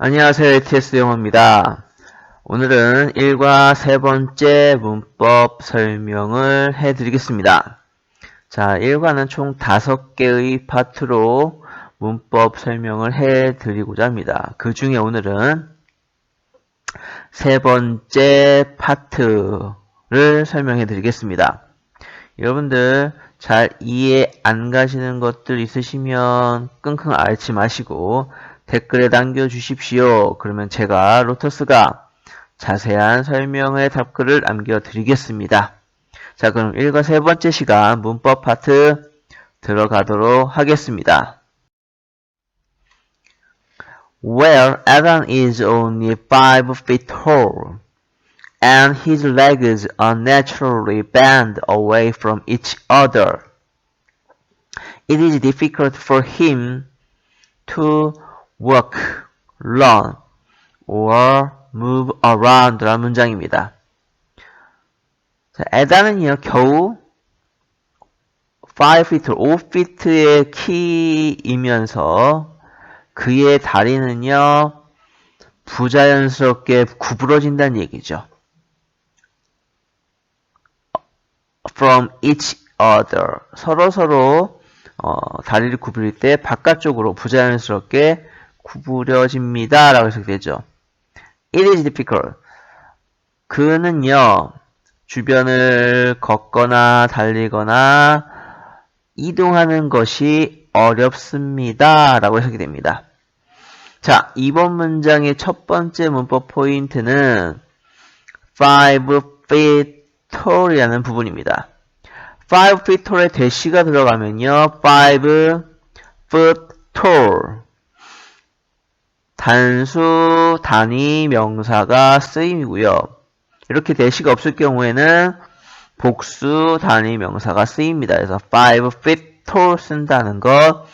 안녕하세요. ATS 영어입니다. 오늘은 1과 세 번째 문법 설명을 해드리겠습니다. 자, 1과는 총 5개의 파트로 문법 설명을 해드리고자 합니다. 그 중에 오늘은 세 번째 파트를 설명해 드리겠습니다. 여러분들 잘 이해 안 가시는 것들 있으시면 끙끙 앓지 마시고 댓글에 남겨주십시오. 그러면 제가 로터스가 자세한 설명의 답글을 남겨드리겠습니다. 자, 그럼 1과 세 번째 시간 문법 파트 들어가도록 하겠습니다. Well, Adam is only 5 feet tall, and his legs unnaturally bend away from each other. It is difficult for him to walk, run, or move around 라는 문장입니다. 자, 에다는요, 겨우 5feet, 5feet의 키이면서 그의 다리는요, 부자연스럽게 구부러진다는 얘기죠. from each other. 서로 서로 어, 다리를 구부릴 때 바깥쪽으로 부자연스럽게 구부려집니다. 라고 해석되죠. It is difficult. 그는요, 주변을 걷거나 달리거나 이동하는 것이 어렵습니다. 라고 해석이 됩니다. 자, 이번 문장의 첫 번째 문법 포인트는 five feet tall이라는 부분입니다. five feet tall에 대시가 들어가면요, five foot tall. 단수 단위 명사가 쓰임이고요. 이렇게 대시가 없을 경우에는 복수 단위 명사가 쓰입니다. 그래서 five feet tall 쓴다는 거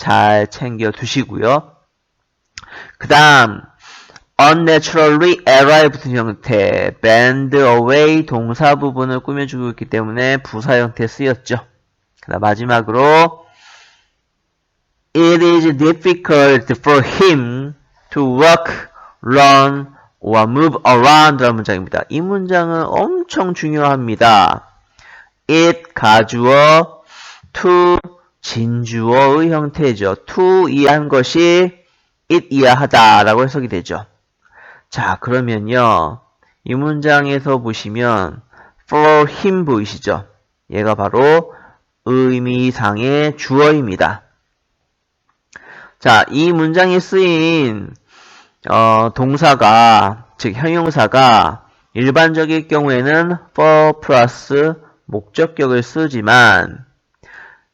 잘 챙겨 두시고요. 그 다음 unnaturally arrive 붙은 형태 bend away 동사 부분을 꾸며주고 있기 때문에 부사 형태 쓰였죠. 그 다음 마지막으로 it is difficult for him to walk, run, or move around 라는 문장입니다. 이 문장은 엄청 중요합니다. it 가주어, to 진주어의 형태죠. to 이한 것이 it 이하하다 라고 해석이 되죠. 자, 그러면요. 이 문장에서 보시면 for him 보이시죠? 얘가 바로 의미상의 주어입니다. 자, 이 문장에 쓰인 어, 동사가 즉 형용사가 일반적일 경우에는 for 플러스 목적격을 쓰지만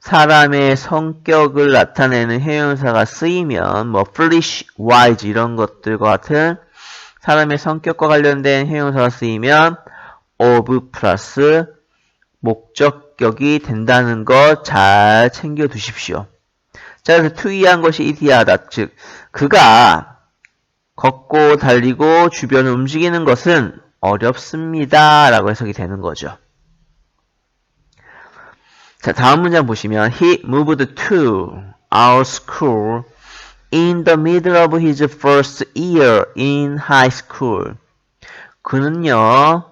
사람의 성격을 나타내는 형용사가 쓰이면 뭐 foolish, wise 이런 것들과 같은 사람의 성격과 관련된 형용사가 쓰이면 of 플러스 목적격이 된다는 거잘 챙겨 두십시오. 자, 그래서 투이한 것이 이디하다. 즉, 그가 걷고 달리고 주변을 움직이는 것은 어렵습니다. 라고 해석이 되는 거죠. 자, 다음 문장 보시면 He moved to our school in the middle of his first year in high school. 그는요,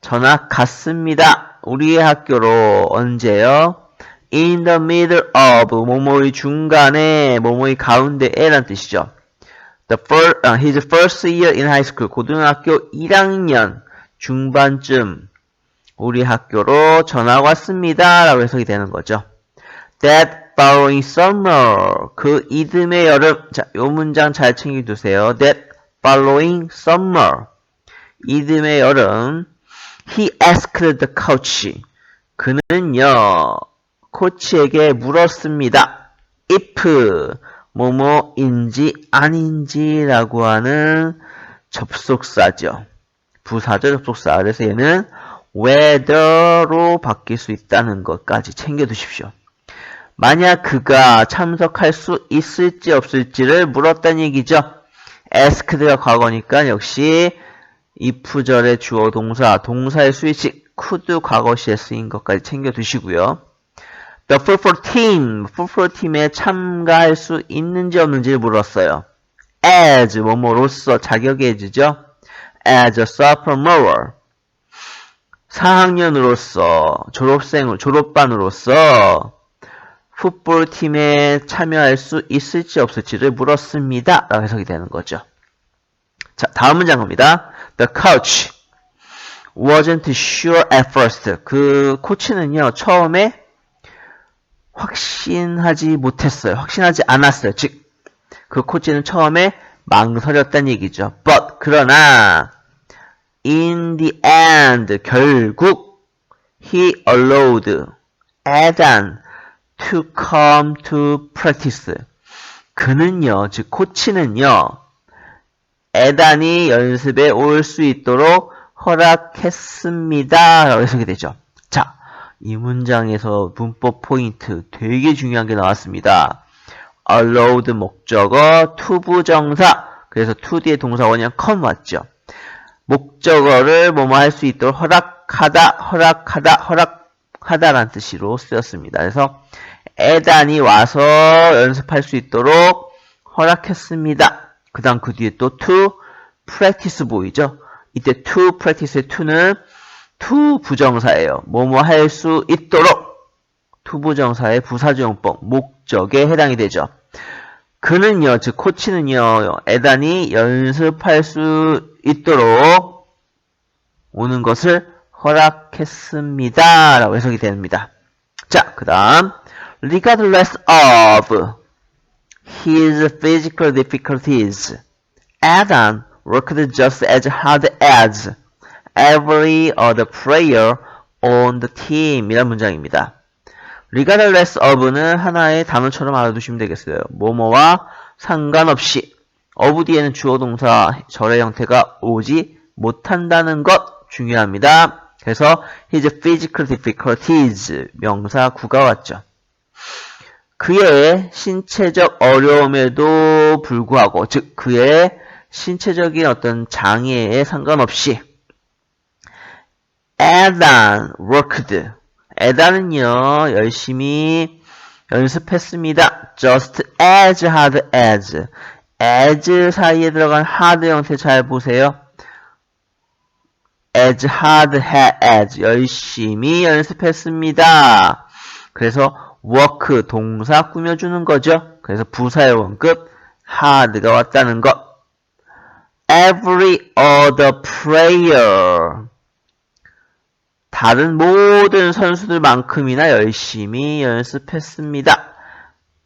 전학 갔습니다. 우리의 학교로 언제요? in the middle of 뭐뭐의 중간에 뭐뭐의 가운데에 라는 뜻이죠. The first, uh, his first year in high school 고등학교 1학년 중반쯤 우리 학교로 전학 왔습니다. 라고 해석이 되는 거죠. That following summer 그 이듬해 여름 자, 요 문장 잘 챙겨두세요. That following summer 이듬해 여름 He asked the coach 그는요 코치에게 물었습니다. if 뭐뭐인지 아닌지라고 하는 접속사죠. 부사죠 접속사. 그래서 얘는 whether로 바뀔 수 있다는 것까지 챙겨두십시오. 만약 그가 참석할 수 있을지 없을지를 물었다는 얘기죠. asked가 과거니까 역시 if절의 주어 동사, 동사의 수위식 could 과거시에 쓰인 것까지 챙겨두시고요. The football team, football 팀에 참가할 수 있는지 없는지를 물었어요. as 뭐뭐로서 자격이 해주죠. as a sophomore 4학년으로서 졸업생 졸업반으로서 풋볼 팀에 참여할 수 있을지 없을지를 물었습니다. 라고 해석이 되는 거죠. 자, 다음 문장 갑니다. The coach wasn't sure at first. 그 코치는요, 처음에 확신하지 못했어요. 확신하지 않았어요. 즉, 그 코치는 처음에 망설였다는 얘기죠. But, 그러나, in the end, 결국, he allowed Adam to come to practice. 그는요, 즉, 코치는요, 에단이 연습에 올 수 있도록 허락했습니다. 라고 해석이 되죠. 자, 이 문장에서 문법 포인트 되게 중요한 게 나왔습니다. allowed 목적어, to 부정사. 그래서 to 뒤에 동사 원형 come 왔죠. 목적어를 뭐뭐 할 수 있도록 허락하다, 허락하다, 허락하다라는 뜻으로 쓰였습니다. 그래서 에단이 와서 연습할 수 있도록 허락했습니다. 그 다음 그 뒤에 또 to practice 보이죠? 이때 to practice의 to는 to 부정사예요. 뭐뭐 할 수 있도록 to 부정사의 부사조용법 목적에 해당이 되죠. 그는요, 즉 코치는요, 에단이 연습할 수 있도록 오는 것을 허락했습니다. 라고 해석이 됩니다. 자, 그 다음 regardless of his physical difficulties, Adam worked just as hard as every other player on the team 이란 문장입니다. regardless of는 하나의 단어처럼 알아두시면 되겠어요. 뭐뭐와 상관없이 of 뒤에는 주어 동사 절의 형태가 오지 못한다는 것 중요합니다. 그래서 his physical difficulties 명사 구가 왔죠. 그의 신체적 어려움에도 불구하고 즉 그의 신체적인 어떤 장애에 상관없이 에단 worked 에단은요 열심히 연습했습니다. just as hard as as 사이에 들어간 hard 형태 잘 보세요. as hard as 열심히 연습했습니다. 그래서 work 동사 꾸며주는 거죠. 그래서 부사의 원급 hard가 왔다는 것. every other player 다른 모든 선수들만큼이나 열심히 연습했습니다.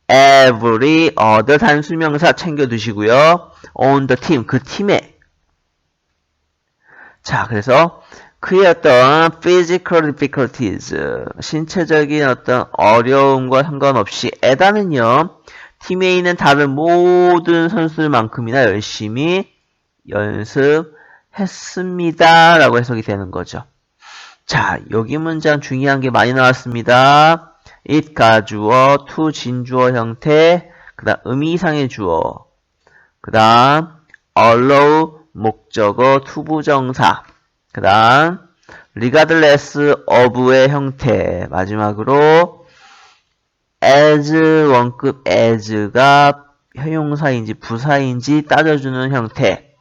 every other 단수명사 챙겨두시고요. on the team 그 팀에 자 그래서 그의 어떤 physical difficulties 신체적인 어떤 어려움과 상관없이 에다는요 팀에 있는 다른 모든 선수들만큼이나 열심히 연습했습니다. 라고 해석이 되는 거죠. 자, 여기 문장 중요한 게 많이 나왔습니다. it 가주어, to 진주어 형태, 그 다음 의미상의 주어, 그 다음 allow 목적어, 투부정사, 그 다음 regardless of의 형태, 마지막으로 as 원급 as가 형용사인지 부사인지 따져주는 형태,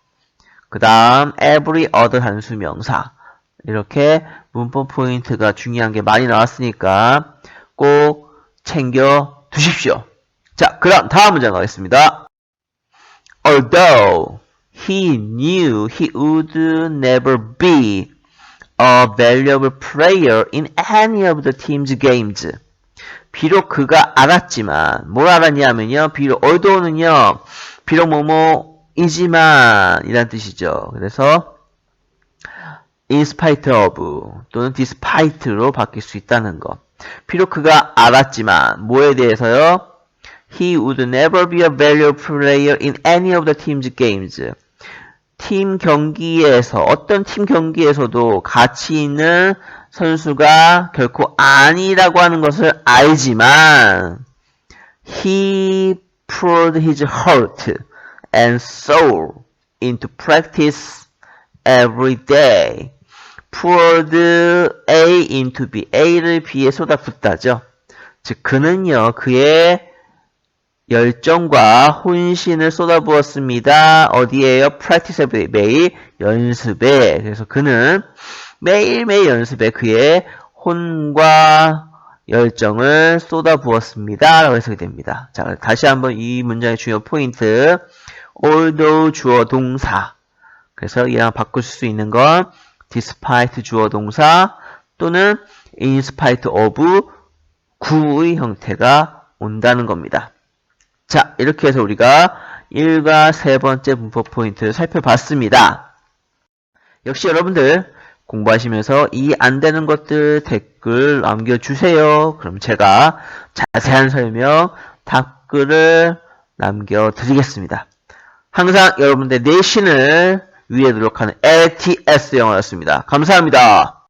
그 다음 every other 단수 명사 이렇게 문법 포인트가 중요한 게 많이 나왔으니까 꼭 챙겨 두십시오. 자, 그럼 다음 문장 가겠습니다. Although he knew he would never be a valuable player in any of the team's games. 비록 그가 알았지만 뭘 알았냐면요. 비록 although는요. 비록 뭐뭐이지만 이란 뜻이죠. 그래서 in spite of 또는 despite로 바뀔 수 있다는 것. 비록 그가 알았지만 뭐에 대해서요? He would never be a valuable player in any of the team's games. 팀 경기에서 어떤 팀 경기에서도 가치 있는 선수가 결코 아니라고 하는 것을 알지만 he poured his heart and soul into practice every day. Poured A into B. A를 B에 쏟아붓다죠. 즉, 그는요, 그의 열정과 혼신을 쏟아부었습니다. 어디에요? practice every. 매일 연습에. 그래서 그는 매일매일 연습에 그의 혼과 열정을 쏟아부었습니다. 라고 해석이 됩니다. 자, 다시 한번 이 문장의 주요 포인트. although 주어 동사. 그래서 이랑 바꿀 수 있는 건 despite 주어 동사 또는 in spite of 구의 형태가 온다는 겁니다. 자, 이렇게 해서 우리가 1과 세 번째 문법 포인트를 살펴봤습니다. 역시 여러분들 공부하시면서 이 안 되는 것들 댓글 남겨주세요. 그럼 제가 자세한 설명 댓글을 남겨드리겠습니다. 항상 여러분들 내신을 위해 노력하는 LTS 영어였습니다. 감사합니다.